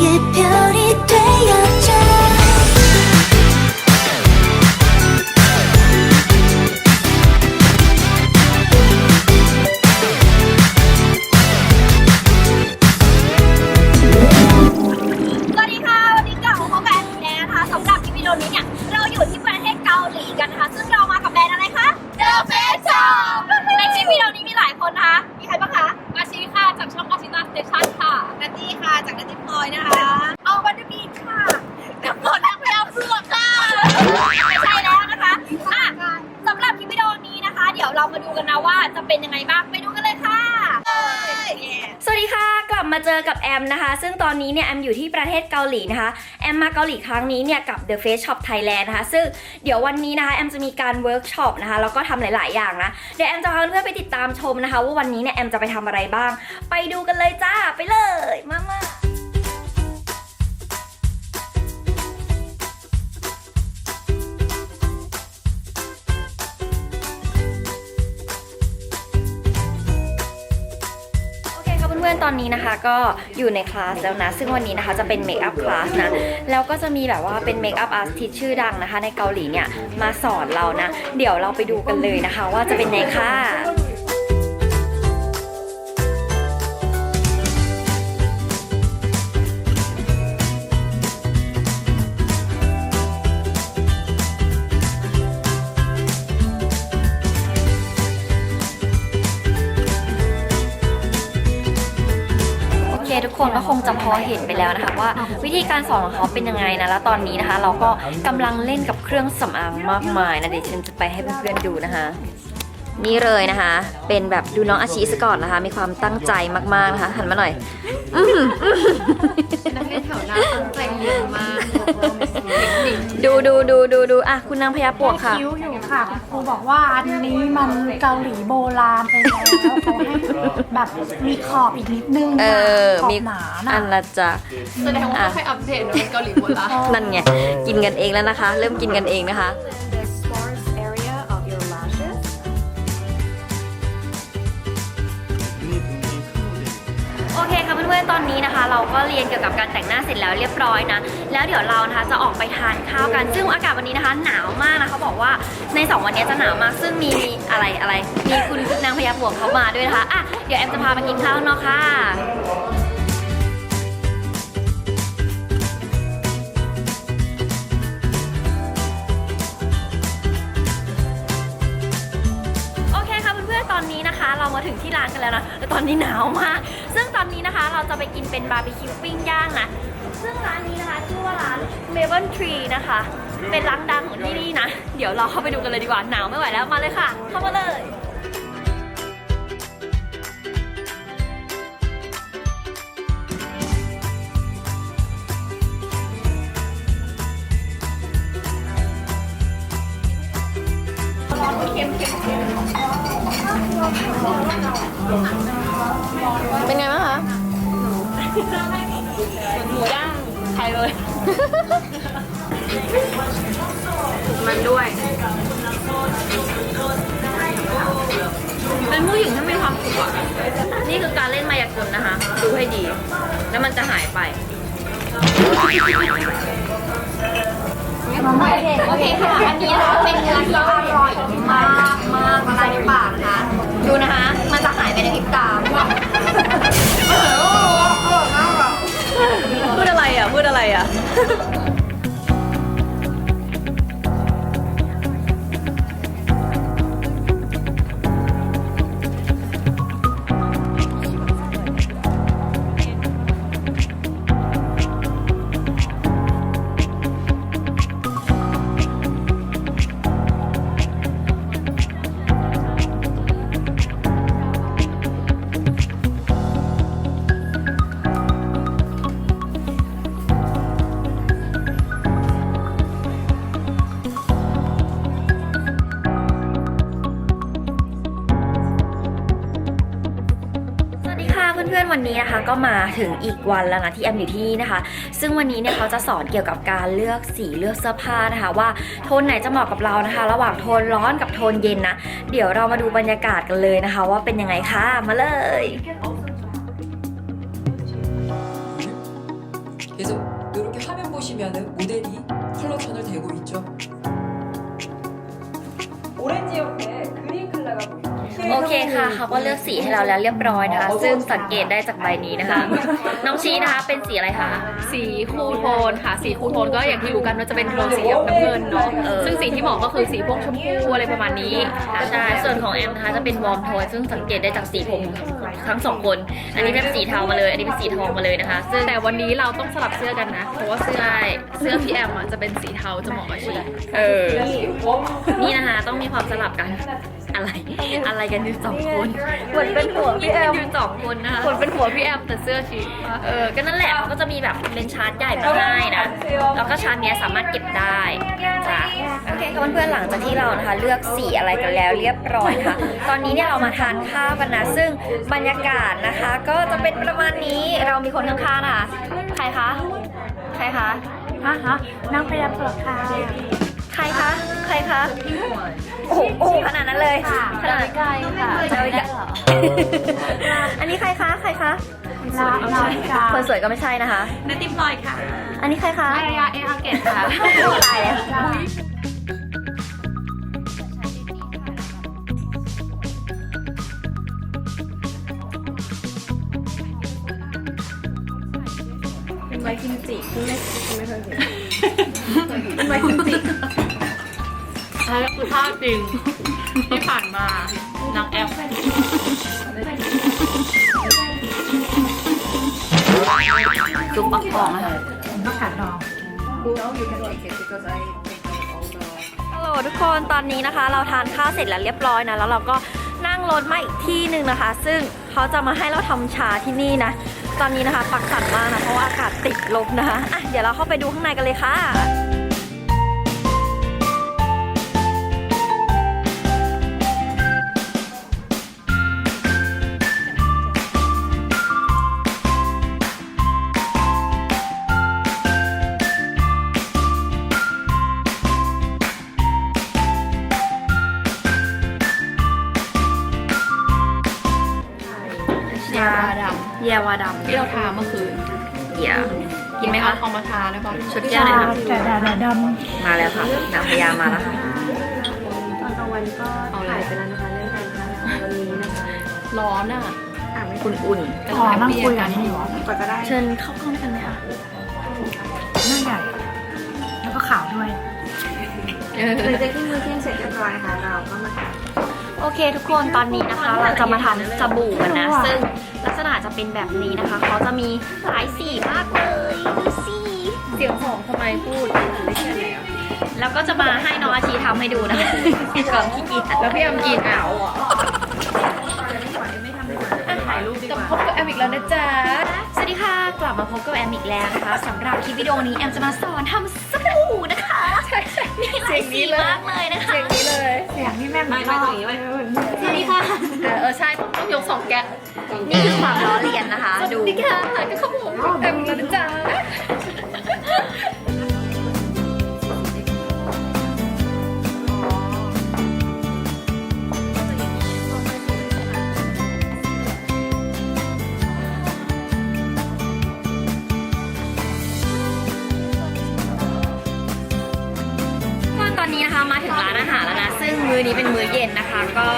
สวัสดีค่ะ วันนี้กับมาพบกับแดีแนะคะสำหรับที่วิดีโอนี้เนี่ย เราอยู่ที่ประเทศเกาหลีกันนะคะ ซึ่งเรามากับแบรนด์อะไรคะ The Face Shop ในคลิปวิดีโอนี้มีหลายคนนะคะ มีใครบ้างคะอาชีค่ะจากช่อง สเตชันค่ะนัตตี้ค่ะ จากนัตตี้พลอยนะคะ เอาบันดบีค่ะ เดี๋ยวเรามาดูกันนะว่าจะเป็นยังไงบ้างไปดูกันเลยค่ะ สวัสดีค่ะ กลับมาเจอกับแอมนะคะ ซึ่งตอนนี้เนี่ยแอมอยู่ที่ประเทศเกาหลีนะคะ แอมมาเกาหลีครั้งนี้เนี่ยกับ The Face Shop Thailand นะคะ ซึ่งเดี๋ยววันนี้นะคะแอมจะมีการเวิร์กช็อปนะคะ แล้วก็ทำหลาย ๆ อย่างนะ เดี๋ยวแอมจะพาเพื่อนไปติดตามชมนะคะ ว่าวันนี้เนี่ยแอมจะไปทำอะไรบ้าง ไปดูกันเลยจ้า ไปเลย มามา พื่อนๆตอนนี้นะคะ ก็อยู่ในคลาสแล้วนะ ซึ่งวันนี้นะคะจะเป็นเมคอัพคลาสนะ แล้วก็จะมีแบบว่าเป็นเมคอัพอาร์ติสชื่อดังนะคะ ในเกาหลีเนี่ยมาสอนเรานะ เดี๋ยวเราไปดูกันเลยนะคะ ว่าจะเป็นไงค่ะ คนก็คงจะพอเห็นไปแล้วนะคะว่า วิธีการสอนของเขาเป็นยังไงนะแล้วตอนนี้นะคะ เราก็กำลังเล่นกับเครื่องสำอางมากมายนะเดี๋ยวฉันจะไปให้เพื่อนๆดูนะคะ นี่เลยนะคะ เป็นแบบดูน้องอาชีสก่อนนะคะ มีความตั้งใจมากๆนะคะ หันมาหน่อยนักเรียนแถวหน้าตั้งใจเรียนมากเทคนิคดูดูดูดูดูอะคุณนางพญาปวกค่ะ คิ้วอยู่ค่ะคุณครูบอกว่าอันนี้มันเกาหลีโบราณไปแล้วเขาให้แบบมีขอบอีกนิดนึงเอนะอขอบมีหนาอันะนละจ้ะแสดงว่าไม่ค่อยอัปเดตนะเป็นเกาหลีโบราณนั่นไงกินกันเองแล้วนะคะ เริ่มกินกันเองนะคะ พื่อนๆ ตอนนี้นะคะ เราก็เรียนเกี่ยวกับการแต่งหน้าเสร็จแล้วเรียบร้อยนะ แล้วเดี๋ยวเรานะคะจะออกไปทานข้าวกัน ซึ่งอากาศวันนี้นะคะ หนาวมากนะเขาบอกว่าใน 2 วันนี้จะหนาวมาก ซึ่งมีมีอะไรอะไร มีคุณนางพญาบวกเขามาด้วยนะคะ อะ เดี๋ยวแอมจะพาไปกินข้าวข้างนอกค่ะ มาถึงที่ร้านกันแล้วนะแต่ตอนนี้หนาวมาก ซึ่งตอนนี้นะคะเราจะไปกินเป็นบาร์บีคิวปิ้งย่างนะ ซึ่งร้านนี้นะคะชื่อว่าร้าน m a v e n Tree นะคะ เป็นร้านดังของที่นี่นะ เดี๋ยวเราเข้าไปดูกันเลยดีกว่า หนาวไม่ไหวแล้วมาเลยค่ะ เข้ามาเลยเค็มเค็ม ป็นไงบ้างคะหมูย่างไทยเลย มันด้วย เป็นผู้หญิงที่มีความสุขอะนี่คือการเล่นมายากลนะคะ ดูให้ดี แล้วมันจะหายไป โอเคค่ะ อันนี้นะคะเป็นเนื้อที่อร่อยมากมากละลายในปากนะคะ นๆวันนี้นะคะ ก็มาถึงอีกวันแล้วนะที่แอมอยู่ที่นี่นะคะ ซึ่งวันนี้เนี่ยเขาจะสอนเกี่ยวกับการเลือกสีเลือกเสื้อผ้านะคะ ว่าโทนไหนจะเหมาะกับเรานะคะ ระหว่างโทนร้อนกับโทนเย็นนะ เดี๋ยวเรามาดูบรรยากาศกันเลยนะคะ ว่าเป็นยังไงค่ะมาเลย 그래서 이렇게 화면 보시면은 모델이 컬러천을 대고 있죠. 오렌지 옆에 그린 컬러가 보입니다. 죠. โอเคค่ะเขาก็เลือกสีให้เราแล้วเรียบร้อยนะคะ ซึ่งสังเกตได้จากใบนี้นะคะ น้องชี้นะคะ เป็นสีอะไรคะ สีคูลโทนค่ะ สีคูลโทนก็อย่างที่รู้กันว่าจะเป็นโทนสีออกน้ำเงินเนาะเออซึ่งสีที่เหมาะก็คือสีพวกชมพูอะไรประมาณนี้ใช่ส่วนของแอมนะคะจะเป็นวอร์มโทนซึ่งสังเกตได้จากสีผมทั้งสองคน อันนี้เป็นสีเทามาเลย อันนี้เป็นสีทองมาเลยนะคะ ซึ่งแต่วันนี้เราต้องสลับเสื้อกันนะ เพราะว่าเสื้อเสื้อพี่แอมอะจะเป็นสีเทาจะเหมาะกับชีเออนี่นะคะต้องมีความสลับกัน อะไร อะไรกันอยู่สองคนเหมือนเป็นหัวพี่แอมอยู่สองคนนะคะคนเป็นหัวพี่แอมแต่เสื้อชีเออก็นั่นแหละเขาก็จะมีแบบเป็นชาร์จใหญ่มาให้นะแล้วก็ชาร์จเนี้ยสามารถเก็บได้จ้ะโอเคค่ะเพื่อนๆหลังจากที่เรานะคะเลือกสีอะไรกันแล้วเรียบร้อยค่ะ ตอนนี้เนี่ยเรามาทานข้าวกันนะซึ่งบรรยากาศนะคะ ก็จะเป็นประมาณนี้เรามีคนข้างๆนะคะใครคะใครคะฮะฮะนางพยาเปลือกค่ะใครคะใครคะโอ้โหโอ้โห ขนาดนั้นเลยขนาดใกล้ค่ะเจออีกแล้วอันนี้ใครคะใครคะลาลาจาคนสวยก็ไม่ใช่นะคะนาติมพลอยค่ะ อันนี้ใครคะอารยาเออาเกตค่ะตายแล้วเป็นใบกิมจิที่ไม่ไม่เคยเห็นเป็นใบกิมจิใช่คือภาพจริง ที่ผ่านมานางแอปจุ๊บปักกองอะค่ะก็ขาดดองฮัลโหลทุกคนตอนนี้นะคะ เราทานข้าวเสร็จแล้วเรียบร้อยนะ แล้วเราก็นั่งรถมาอีกที่หนึ่งนะคะ ซึ่งเขาจะมาให้เราทำชาที่นี่นะ ตอนนี้นะคะ ปักสั่นมากนะ เพราะว่าอากาศติดลบนะคะอะเดี๋ยวเราเข้าไปดูข้างในกันเลยค่ะ เยวาดำที่เราทาเมื่อคืนำเยากินไหมคะเอามาทาได้ปะชุดแก้วเลยค่ะแต่ดาดาดมาแล้วค่ะนางพญามาแล้วค่ะเอาเลยไปแล้วนะคะเรื่องการทาวันนี้นะคะร้อนอะอุ่นำอ๋อนั่งคุยกันนี่หรอๆเชิญเข้ากล้องกันไหมคะหน้าใหญ่ แล้วก็ขาวด้วยหลังจากที่มือเที่ยงเสร็จเรียบร้อยนะคะเราก็มา โอเคทุกคนตอนนี้นะคะ เราจะมาทำสบู่กันนะ ซึ่งลักษณะจะเป็นแบบนี้นะคะ เขาจะมีหลายสีมากเลยดูสิเสียงหอมทำไมพูดได้แค่ไหนอะแล้วก็จะมาให้น้องอาชีทำให้ดูนะคะก่อนขี้เกียจแล้วพี่แอมกินอะถ่ายรูปดีกว่าพบกับแอมอีกแล้วนะจ๊ะสวัสดีค่ะกลับมาพบกับแอมอีกแล้วนะคะสำหรับคลิปวิดีโอนี้แอมจะมาสอนทำสบู่นะคะ มีหลายสีมากเลยนะคะเสียงนี้เลยเสียงนี่แม่งไม่ชไม่อบตรงนี้ไม่สวัสดีค่ะ เออเออใช่ต้องยกสองแก๊สนี่คือความล้อเลียนนะคะสดูวัสดีค่ะก็เข้าผมแอม ตอนนี้นะคะมาถึงร้านอาหารแล้วนะ ซึ่งมื้อนี้เป็นมื้อเย็นนะคะ ก็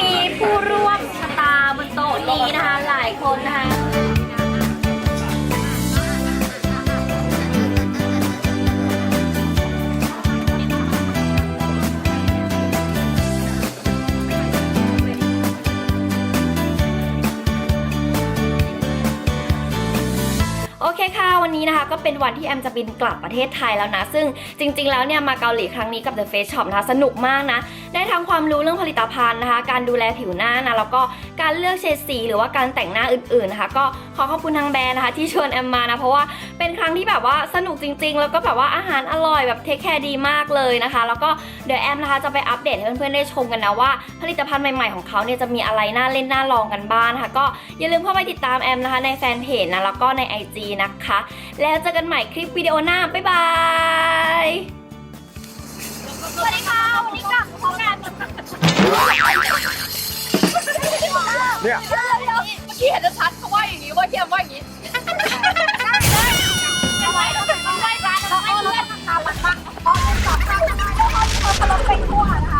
มีผู้ร่วมชะตาบนโต๊ะนี้นะคะ หลายคนนะคะ เคค่ะ วันนี้นะคะก็เป็นวันที่แอมจะบินกลับประเทศไทยแล้วนะ ซึ่งจริง ๆ แล้วเนี่ยมาเกาหลีครั้งนี้กับ The Face Shop นะคะสนุกมากนะ ได้ทั้งความรู้เรื่องผลิตภัณฑ์นะคะ การดูแลผิวหน้านะแล้วก็การเลือกเฉดสี หรือว่าการแต่งหน้าอื่นๆนะคะก็ขอขอบคุณทางแบรนด์นะคะ ที่ชวนแอมมานะเพราะว่าเป็นครั้งที่แบบว่าสนุกจริง ๆ แล้วก็แบบว่าอาหารอร่อยแบบเทคแคร์ดีมากเลยนะคะ แล้วก็เดี๋ยวแอมนะคะจะไปอัปเดตให้เพื่อนๆได้ชมกันนะว่า ผลิตภัณฑ์ใหม่ๆของเขาเนี่ยจะมีอะไรน่าเล่นน่าลองกันบ้างนะคะก็อย่าลืมเข้าไปติดตามแอมนะคะในแฟนเพจนะแล้วก็ใน IG นะคะคะ แล้วเจอกันใหม่คลิปวิดีโอหน้า บ๊ายบาย สวัสดีค่ะ วันนี้กลับพร้กันเนี่ยเมื่อกี้เห็นชัดเขาว่าอย่างนี้ว่าเทียมว่าอย่างนี้ไปทั่วนะคะ